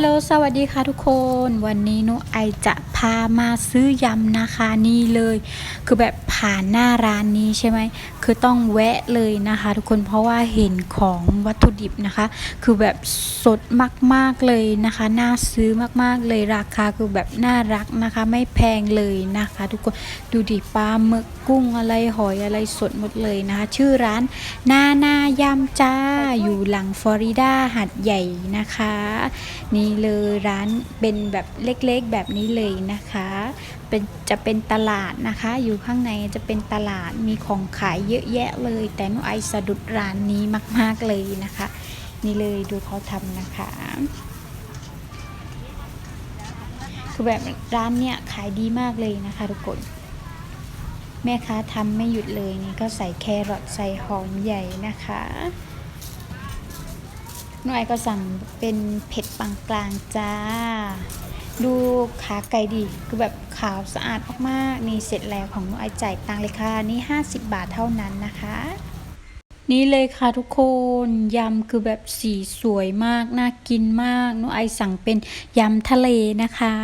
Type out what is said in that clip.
ฮัลโหลสวัสดีค่ะทุกคน วันนี้หนุไอจะพามาซื้อยำนะคะนี่เลย คือแบบผ่านหน้าร้านนี้ใช่ไหมคือต้องแวะเลยนะคะ ทุกคนเพราะว่าเห็นของวัตถุดิบนะคะ คือแบบสดมากๆเลยนะคะน่าซื้อมากๆเลยราคาคือแบบน่ารักนะคะ ไม่แพงเลยนะคะ ทุกคนดูดิปลาหมึกกุ้งอะไรหอยอะไรสดหมดเลยนะคะ ชื่อร้านนาหนายำจ้าอยู่หลังฟลอริดาหัดใหญ่นะคะนี่เลยร้านเป็นแบบเล็กๆแบบนี้เลยนะคะเป็นจะเป็นตลาดนะคะ อยู่ข้างในจะเป็นตลาดมีของขายเยอะแยะเลย แต่หนูไอสะดุดร้านนี้มาก ๆเลยนะคะ นี่เลยดูเขาทำนะคะ คือแบบร้านเนี้ยขายดีมากเลยนะคะทุกคนแม่ค้าทำไม่หยุดเลยนี่ก็ใส่แครอทใส่หอมใหญ่นะคะ น้อยก็สั่งเป็นเผ็ดปางกลางจ้า ดูขาไก่ดีคือแบบขาวสะอาดมากๆนี่เสร็จแล้วของหนูไอจ่ายตังเลยค่ะนี่ 50 บาทเท่านั้นนะคะ นี่เลยค่ะทุกคนยำคือแบบสีสวยมาก น่ากินมากหนูไอสั่งเป็นยำทะเลนะคะ